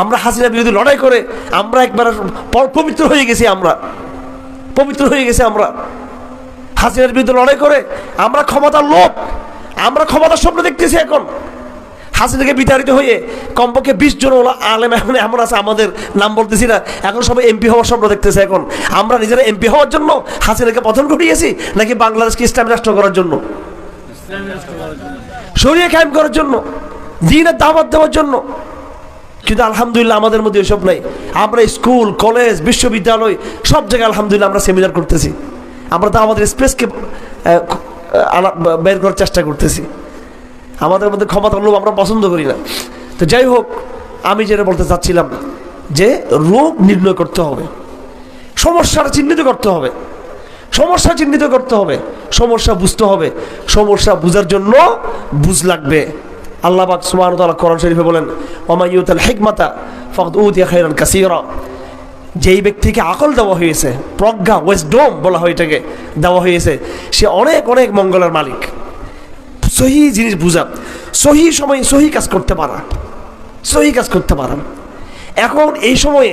আমরা হাসিনা বিরোধী লড়াই করে আমরা একবার পবিত্র হয়ে গেছি আমরা। পবিত্র হয়ে গেছি আমরা। হাসিনার বিরুদ্ধে লড়াই করে আমরা ক্ষমতার লোক আমরা ক্ষমতার স্বপ্ন দেখতেছি এখন। হাসিনাকে বিতাড়িত হয়ে কমপক্ষে বিশ জন ওলা আলেম এখন এমন আছে আমাদের নাম বলতেছি না এখন সবাই এমপি হওয়ার স্বপ্ন দেখতেছে এখন। আমরা নিজেরা এমপি হওয়ার জন্য হাসিনাকে পতন ঘটিয়েছি নাকি বাংলাদেশকে ইসলামী রাষ্ট্র করার জন্য? সরিয়ে কায়েম করার জন্য দিনের দাওয়াত দেওয়ার জন্য। কিন্তু আলহামদুলিল্লাহ আমাদের মধ্যে এসব নাই। আমরা স্কুল, কলেজ, বিশ্ববিদ্যালয়, সব জায়গায় আলহামদুলিল্লাহ আমরা সেমিনার করতেছি। আমরা তো আমাদের স্পেসকে বের করার চেষ্টা করতেছি। আমাদের মধ্যে ক্ষমতা লোভ আমরা পছন্দ করি না। তো যাই হোক, আমি যেটা বলতে চাচ্ছিলাম যে রোগ নির্ণয় করতে হবে। সমস্যাটা চিহ্নিত করতে হবে। সমস্যা চিহ্নিত করতে হবে। সমস্যা বুঝতে হবে। সমস্যা বুঝার জন্য বুঝ লাগবে। আল্লাহ পাক সুবহানাহু ওয়া তাআলা কোরআন শরীফে বলেন ওমা ইউতাল হিকমাতা ফাকদ উতিয়া খায়রান কাসীরা। যেই ব্যক্তিকে আকল দেওয়া হয়েছে, প্রজ্ঞা ওয়েসডম বলা হয় এটাকে, দেওয়া হয়েছে, সে অনেক অনেক মঙ্গলের মালিক। সহি জিনিস বুঝা, সহি সময়ে সহি কাজ করতে পারা, সহি কাজ করতে পারা। এখন এই সময়ে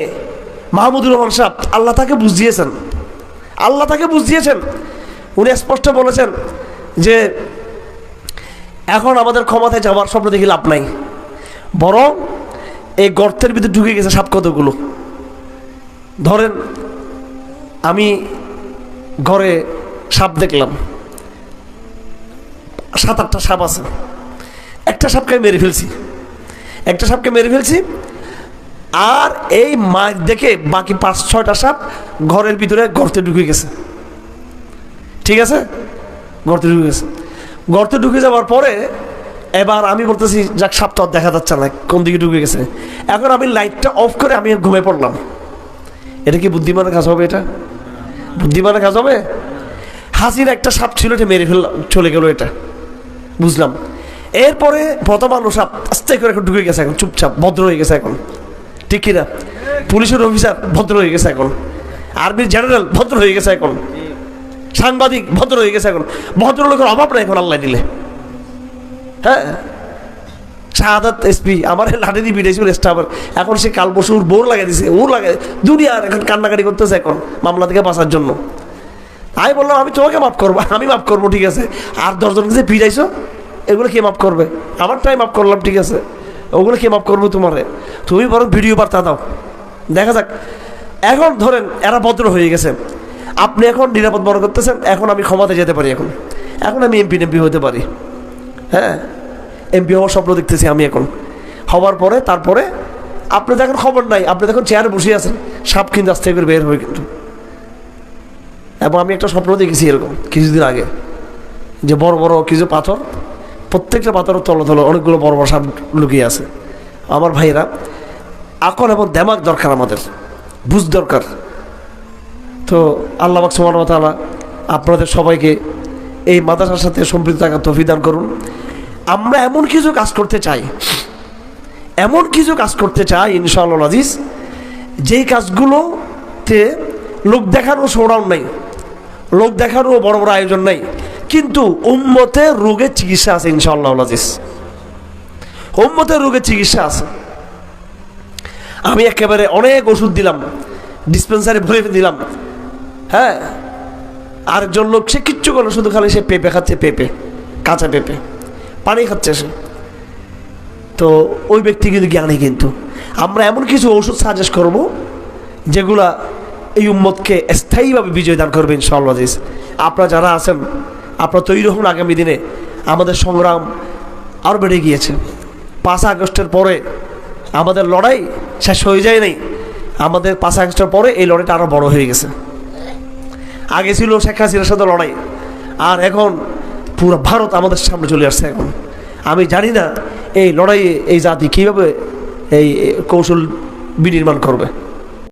মাহমুদুর রহমান সাহেব আল্লাহ তাকে বুঝ দিয়েছেন আল্লাহ তাকে বুঝ দিয়েছেন উনি স্পষ্ট বলেছেন যে এখন আমাদের ক্ষমতায় যাওয়ার স্বপ্ন দেখি লাভ নাই। বরং এই গর্তের ভিতরে ঢুকে গেছে সাপ কতগুলো। ধরেন, আমি ঘরে সাপ দেখলাম। সাত আটটা সাপ আছে। একটা সাপকে মেরে ফেলছি। একটা সাপকে মেরে ফেলছি। আর এই মাছ দেখে বাকি পাঁচ, ছয়টা সাপ ঘরের ভিতরে গর্তে ঢুকে গেছে। ঠিক আছে? গর্তে ঢুকে গেছে। গর্তে ঢুকে যাওয়ার পরে এবার আমি বলতেছি, যাক সাপ তো আর দেখা যাচ্ছে না, কোন দিকে ঢুকে গেছে? এখন আমি লাইটটা অফ করে আমি ঘুমে পড়লাম। এটা কি বুদ্ধিমানের কাজ হবে এটা? বুদ্ধিমানের কাজ হবে? হাসির একটা সাপ ছিল, এটা মেরে ফেললাম চলে গেল এটা। বুঝলাম। এরপরে প্রথম আলো সাপ আস্তে করে এখন ঢুকে গেছে এখন, চুপচাপ, ভদ্র হয়ে গেছে এখন। ঠিক কিনা? পুলিশের অফিসার ভদ্র হয়ে গেছে এখন। আর্মির জেনারেল ভদ্র হয়ে গেছে এখন। সাংবাদিক ভদ্র হয়ে গেছে এখন। ভদ্রলোকের অভাব নেই এখন আল্লাহ দিলে। হ্যাঁ? শাহাদাত এসপি, আমার লাঠি দিয়ে স্টাফের এখন সে কাল বসে ওর বোর লাগিয়ে দিছে, ওর লাগে দুনিয়ার এখন কান্নাকাটি করতেছে এখন, মামলা থেকে বাঁচার জন্য। আমি বললাম, আমি তোমাকে মাফ করব, আমি মাফ করব, ঠিক আছে। আর দশজনকে যে পিটাইছো, এগুলো কে মাফ করবে? আমারটাই মাফ করলাম, ঠিক আছে। ওগুলো কে মাফ করব তোমারে? তুমি বরং ভিডিও বার্তা দাও। দেখা যাক। এখন ধরেন, এরা ভদ্র হয়ে গেছে। আপনি এখন নিরাপদ মনে করতেছেন, এখন আমি ক্ষমাতে যেতে পারি এখন। এখন আমি এমপি এমপি হতে পারি। হ্যাঁ? এমপি হওয়ার স্বপ্ন দেখতেছি আমি এখন। হওয়ার পরে, তারপরে আপনি দেখেন খবর নাই, আপনি দেখুন চেয়ারে বসে আছেন। সাপ কিন্তু আস্তে করে বের হবে কিন্তু। এবং আমি একটা স্বপ্ন দেখেছি এরকম, কিছুদিন আগে, যে বড় বড় কিছু পাথর, প্রত্যেকটা পাথরের তল তল অনেকগুলো বড় বড় সাপ লুকিয়ে আছে। আমার ভাইয়েরা, আকল এবং দেমাগ দরকার আমাদের, বুঝ দরকার। তো আল্লাহ সুমান তালা আপনাদের সবাইকে এই মাদ্রাসার সাথে সম্পৃক্ত থাকার তফিদান করুন। আমরা এমন কিছু কাজ করতে চাই, এমন কিছু কাজ করতে চাই ইনশাআল্লাহ আজিজ, যেই কাজগুলোতে লোক দেখানো শোনাও নেই, লোক দেখানো বড় বড় আয়োজন নেই, কিন্তু উম্মতের রোগের চিকিৎসা আছে ইনশাআল্লাহ আজিজ। উম্মতের রোগের চিকিৎসা আছে। আমি একেবারে অনেক ওষুধ দিলাম ডিসপেন্সারি ভরে দিলাম হ্যাঁ? আরেকজন লোক, সে কিচ্ছু করল শুধু খালি সে পেঁপে খাচ্ছে, পেঁপে, কাঁচা পেঁপে। পানি খাচ্ছে সে। তো ওই ব্যক্তি কিন্তু জ্ঞানী কিন্তু। আমরা এমন কিছু ওষুধ সাজেস্ট করব, যেগুলা এই উম্মতকে স্থায়ীভাবে বিজয় দান করবে, ইনশাআল্লাহ আপনারা যারা আছেন, আপনারা তৈরি হন আগামী দিনে। আমাদের সংগ্রাম আরও বেড়ে গিয়েছে। পাঁচ আগস্টের পরে আমাদের লড়াই শেষ হয়ে যায় নাই। আমাদের পাঁচ আগস্টের পরে এই লড়াইটা আরও বড় হয়ে গেছে। আগে ছিল শেখ হাসিনার সাথে লড়াই। আর এখন পুরো ভারত আমাদের সামনে চলে আসছে এখন। আমি জানি না এই লড়াইয়ে এই জাতি কীভাবে এই কৌশল বিনির্মাণ করবে।